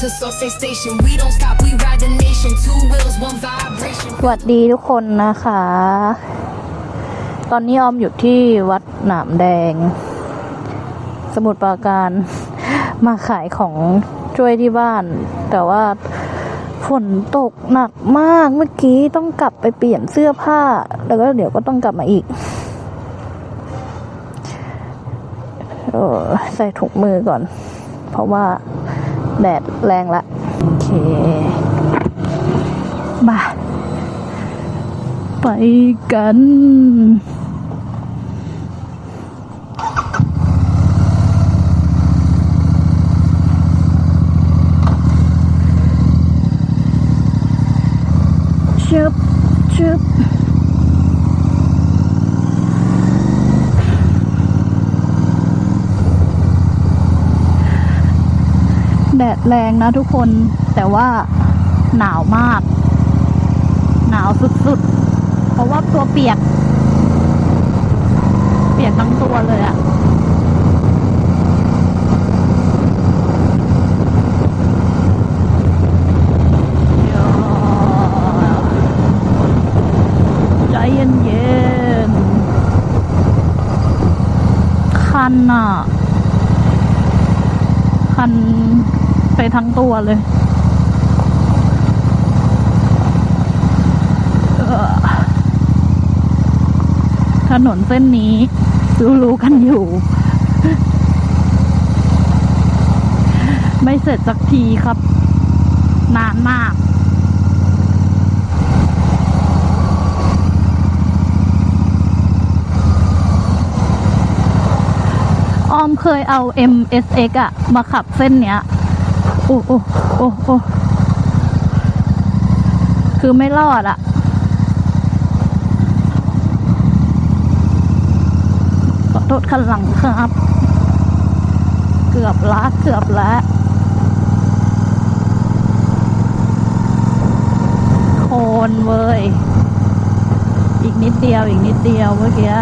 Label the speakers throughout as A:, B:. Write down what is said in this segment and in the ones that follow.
A: to Source Station. We don't stop, we ride the nation. Two wheels, one vibration.
B: สวัสดีทุกคนนะคะ ตอนนี้ออมอยู่ที่วัดหนามแดง สมุทรปราการมาขายของช่วยที่บ้าน แต่ว่าฝนตกหนักมากเมื่อกี้ต้องกลับไปเปลี่ยนเสื้อผ้า แล้วก็เดี๋ยวก็ต้องกลับมาอีกออใส่ถุงมือก่อน เพราะว่า แดดแรงละโอเคบาไปกันชึบ แดดแรงนะทุกคนแต่ว่าหนาวมาก หนาวสุดๆ เพราะว่าตัวเปียก เปียกทั้งตัวเลยอะใจเย็นๆคันอะคัน ไปทั้งตัวเลยถนนเส้นนี้ รู้ๆกันอยู่ ไม่เสร็จสักทีครับ นานมากออมเคยเอา MSX อะมาขับเส้นเนี้ย โอ้โอ้โอ้โอ้คือไม่รอดอะขอโทษคันหลังครับ เกือบละเกือบละโคนเว้ย อีกนิดเดียว อีกนิดเดียวเมื่อกี้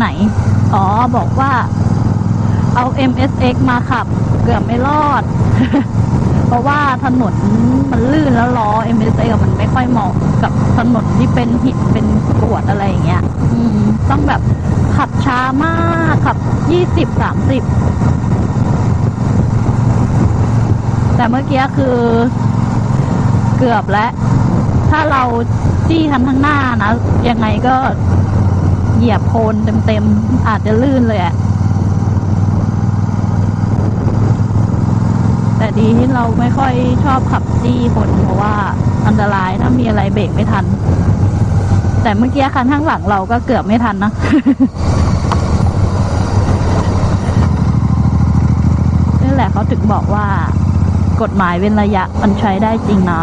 B: ไหน อ๋อ บอกว่าเอา MSX มาขับ เกือบไม่รอด เพราะว่าถนนมันลื่นแล้วล้อ MSX มันไม่ค่อยเหมาะกับถนนที่เป็นหินเป็นกรวดอะไรอย่างเงี้ย อืม ต้องแบบขับช้ามากขับยี่สิบสามสิบแต่เมื่อกี้คือเกือบแล้ว ถ้าเราจี้คันข้างหน้านะ ยังไงก็ เหยียบโคลนเต็มๆ อาจจะลื่นเลยอะแต่ดีที่เราไม่ค่อยชอบขับจี้คนเพราะว่าอันตรายถ้ามีอะไรเบรกไม่ทัน แต่เมื่อกี้คันข้างหลังเราก็เกือบไม่ทันนะนี่แหละเขาถึงบอกว่ากฎหมายเว้นระยะมันใช้ได้จริงนะ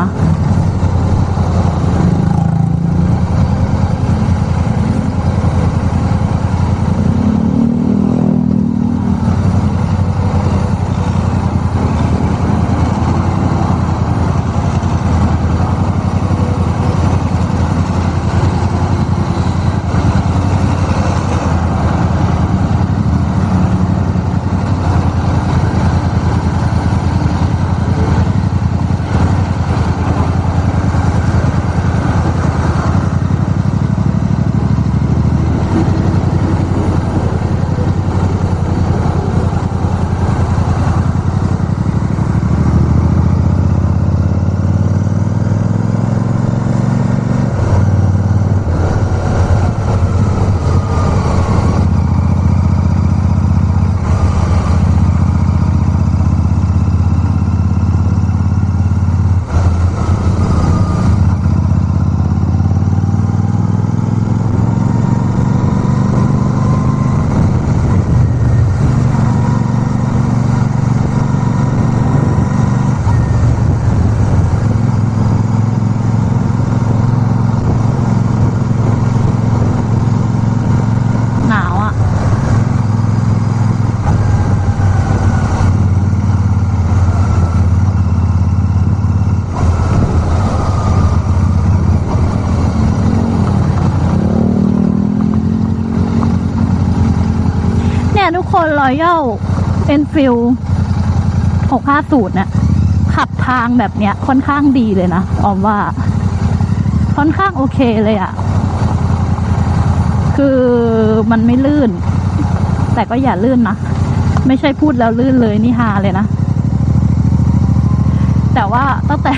B: Royal Enfield 650เนี่ยขับทางแบบเนี้ยค่อนข้างดีเลยนะออมว่า ค่อนข้างโอเคเลยอะ่ะ คือมันไม่ลื่น แต่ก็อย่าลื่นนะ ไม่ใช่พูดแล้วลื่นเลยนี่ฮาเลยนะ แต่ว่าตั้งแต่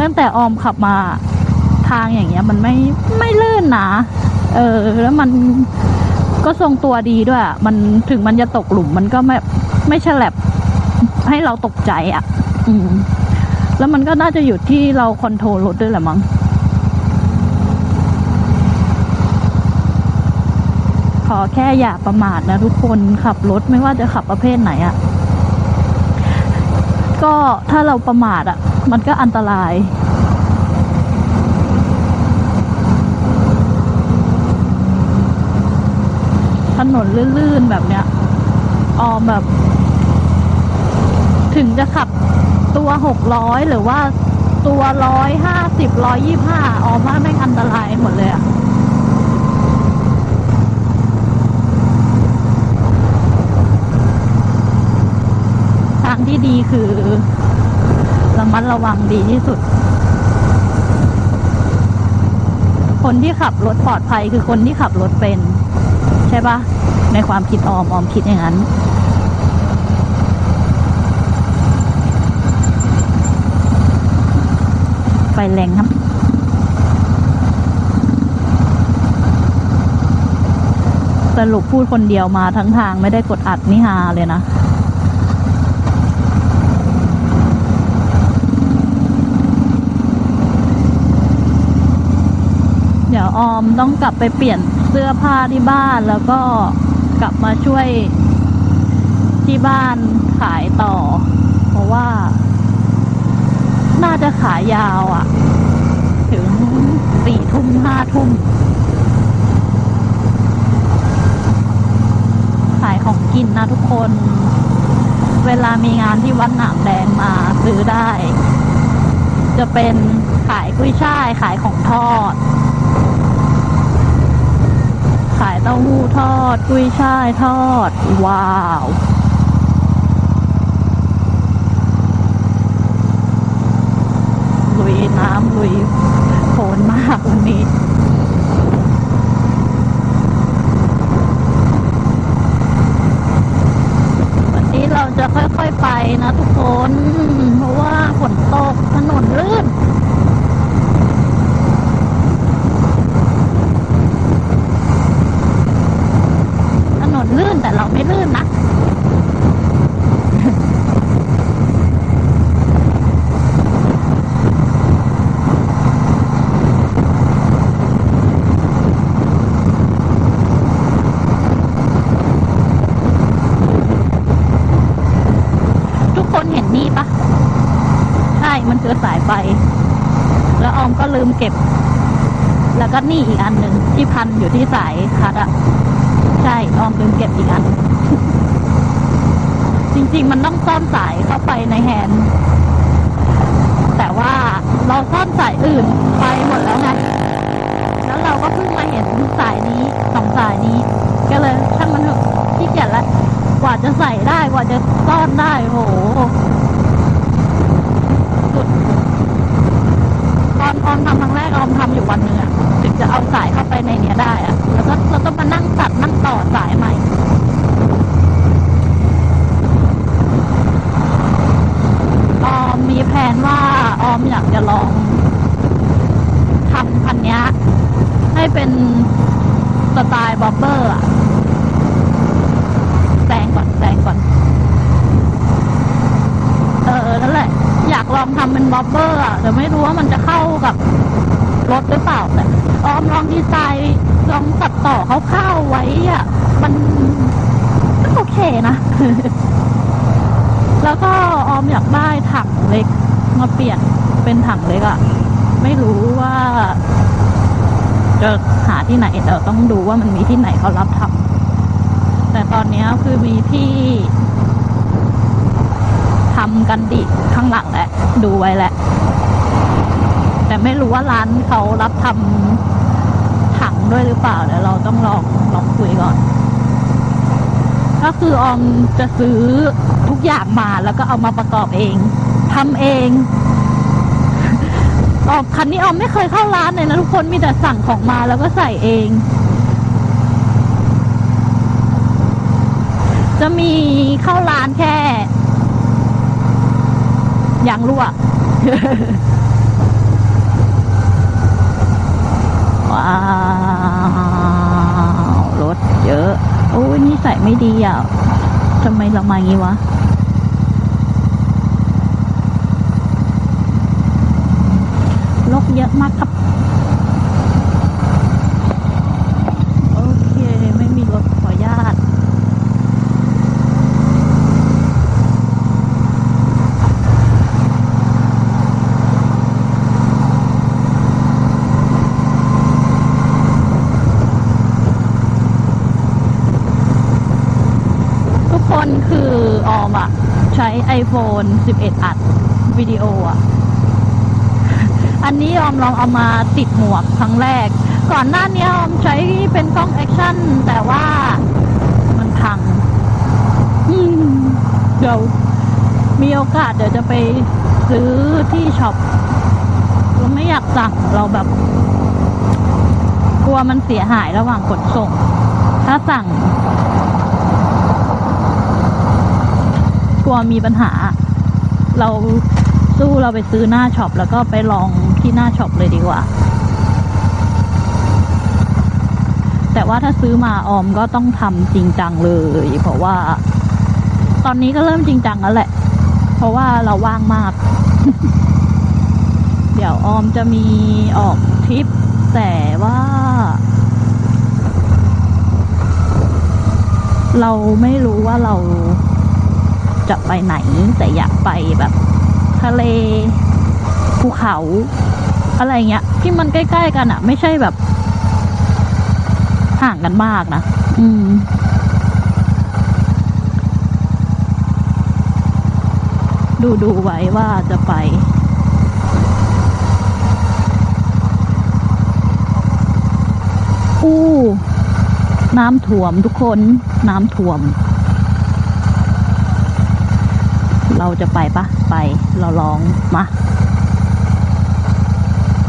B: ตั้งแต่ออมขับมาทางอย่างเงี้ย มันไม่ไม่ลื่นนะเออ แล้วมัน ก็ทรงตัวดีด้วย มันถึงมันจะตกหลุมมันก็ไม่ไม่ฉลับให้เราตกใจอะ่ะ อืม แล้วมันก็น่าจะอยู่ที่เราคอนโทรลรถด้วยแหละมั้ง ขอแค่อย่าประมาทนะทุกคนขับรถไม่ว่าจะขับประเภทไหนอะ่ะ ก็ถ้าเราประมาทอะ่ะ มันก็อันตราย ถนนลื่นๆแบบเนี้ย ออมแบบ ถึงจะขับตัวหกร้อยหรือว่าตัวร้อยห้าสิบร้อยยี่ห้าออมว่าแม่งอันตรายหมดเลยอะทางที่ดีคือระมัดระวังดีที่สุด คนที่ขับรถปลอดภัยคือคนที่ขับรถเป็น ช่ปะในความคิดออมออมคิดอย่างนั้นไฟแรงครับสรุปพูดคนเดียวมาทั้งทางไม่ได้กดอัดนี่ฮาเลยนะเดี๋ยวออมต้องกลับไปเปลี่ยน สื้อผ้าที่บ้านแล้วก็กลับมาช่วยที่บ้านขายต่อ เพราะว่า น่าจะขายยาวอะ่ะ ถึงสี่ทุ่มห้าทุ่มขายของกินนะทุกคน เวลามีงานที่วัดหนามแดงมาซื้อได้ จะเป็นขายกุ้ยช่ายขายของทอด เต้าหู้ทอด กุ้ยช่ายทอด ว้าวลุยน้ำลุยโผนมากวันนี้วันนี้เราจะค่อยๆไปนะทุกคน เพราะว่าฝนตกถนนลื่น ถนน ลื่นนนะทุกคนเห็นนี่ปะใช่มันคือสายไฟแล้วออมก็ลืมเก็บ แล้วก็นี่อีกอันหนึ่งที่พันอยู่ที่สายคัดอะใช่ออมลืมเก็บอีกอัน จริง ๆ มันต้องซ่อนสายเข้าไปในแฮนด์แต่ว่าเราซ่อนสายอื่นไปหมดแล้วไงแล้วเราก็เพิ่งมาเห็นสายนี้สองสายนี้ ก็เลยช่างมันเถอะขี้เกียจละกว่าจะใส่ได้กว่าจะซ่อนได้โหสุดตอนออมทำครั้งแรกออมทำอยู่วันหนึ่งอะถึงจะเอาสายเข้าไปในเนี้ยได้อะแล้วก็เราต้องมานั่งตัดนั่งต่อสายใหม่ ออ มีแผนว่าออมอยากจะลองทำคันนี้ให้เป็นสไตล์บ็อบเบอร์อะแซงก่อนแซงก่อน เออนั่นแหละ อยากลองทำเป็นบ็อบเบอร์อะแต่ไม่รู้ว่ามันจะเข้ากับรถหรือเปล่าแต่ออมลองดีไซน์ลองตัดต่อเขาเข้าๆไว้อะ มันก็โอเคนะ แล้วก็ออมอยากได้ถังเล็กมาเปลี่ยนเป็นถังเล็กอะไม่รู้ว่าจะหาที่ไหนเดี๋ยวต้องดูว่ามันมีที่ไหนเขารับทำแต่ตอนนี้คือมีที่ทำกันดิข้างหลังแหละดูไว้แหละ แต่ไม่รู้ว่าร้านเขารับทำถังด้วยหรือเปล่าเดี๋ยวเราต้องลองลองคุยก่อน ก็คือออมจะซื้อ อย่างมาแล้วก็เอามาประกอบเองทำเองออมคันนี้ออมไม่เคยเข้าร้านเลยนะทุกคนมีแต่สั่งของมาแล้วก็ใส่เอง จะมีเข้าร้านแค่ยางรั่วว้าวรถเยอะ โอ้ยนี่ใส่ไม่ดีอะทำไมเรามาอย่างนี้วะ รถ เยอะมากครับ โอเค ไม่มีรถขออนุญาตทุกคนคือออมอะใช้ iPhone 11 อัดวิดีโออะ อันนี้ออมลองเอามาติดหมวกครั้งแรก ก่อนหน้านี้ออมใช้เป็นกล้องแอคชั่น แต่ว่ามันพังเดี๋ยวมีโอกาสเดี๋ยวจะไปซื้อที่ช็อปเราไม่อยากสั่งเราแบบ กลัวมันเสียหายระหว่างขนส่ง ถ้าสั่ง กลัวมีปัญหา เราสู้เราไปซื้อหน้าช็อปแล้วก็ไปลอง ที่หน้าช็อปเลยดีกว่า แต่ว่าถ้าซื้อมาออมก็ต้องทำจริงจังเลย เพราะว่า ตอนนี้ก็เริ่มจริงจังแล้วแหละ เพราะว่าเราว่างมาก เดี๋ยวออมจะมีออกทริป แต่ว่าเราไม่รู้ว่าเราจะไปไหน แต่อยากไปแบบ ทะเล ภูเขาอะไรเงี้ย ที่มันใกล้ ๆ กันอะไม่ใช่แบบ ห่างกันมากนะอืมดูดูไว้ว่าจะไป อู้ น้ำท่วมทุกคน น้ำท่วม เราจะไปปะ ไป เราลองมา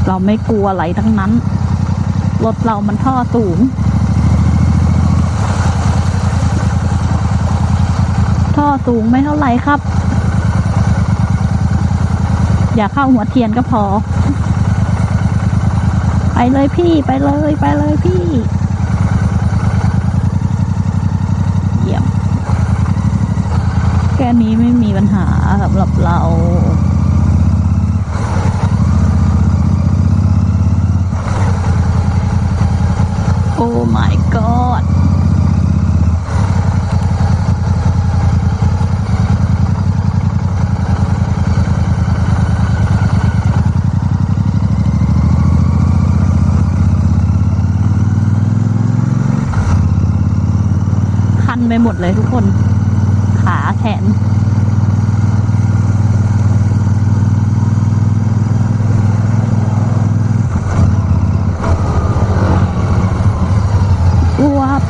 B: เราไม่กลัวอะไรทั้งนั้น รถเรามันท่อสูง ท่อสูงไม่เท่าไหร่ครับ อย่าเข้าหัวเทียนก็พอ ไปเลยพี่ไปเลยไปเลยพี่เยี่ยมแค่นี้ไม่มีปัญหาสำหรับเรา โอ้ my god คันไปหมดเลยทุกคน ขาแขน อ้วบ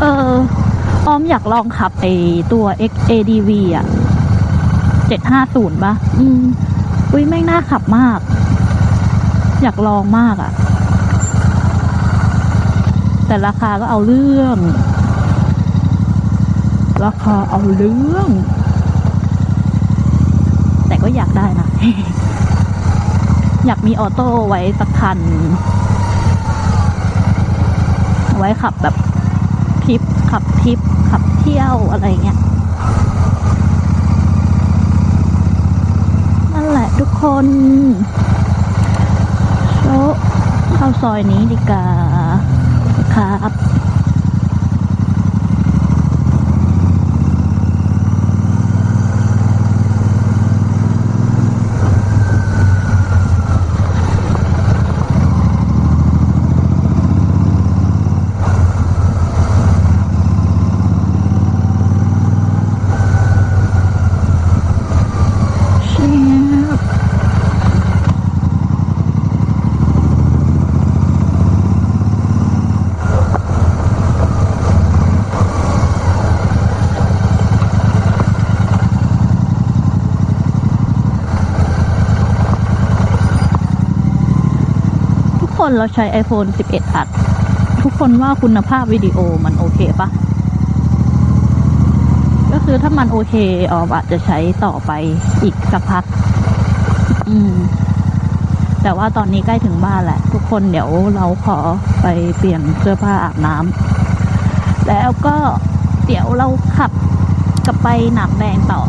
B: เออ ออมอยากลองขับไอตัว XADV อะ750ป่ะ อืม อุ้ยแม่งน่าขับมาก อยากลองมากอะ่ะ แต่ราคาก็เอาเรื่อง ราคาเอาเรื่อง แต่ก็อยากได้นะ อยากมีออโต้ไว้สักคัน ไว้ขับแบบทริปขับทริปขับ ที่ยวอะไรเงี้ยนั่นแหละทุกคนโชเข้าซอยนี้ดีกว่าครับ คนเราใช้ iPhone 11 อัด ทุกคนว่าคุณภาพวิดีโอมันโอเคปะก็คือถ้ามันโอเคออมอาจจะใช้ต่อไปอีกสักพัก อืม แต่ว่าตอนนี้ใกล้ถึงบ้านแหละ ทุกคนเดี๋ยวเราขอไปเปลี่ยนเสื้อผ้าอาบน้ำแล้วก็เดี๋ยวเราขับกลับไปหนามแดงต่อ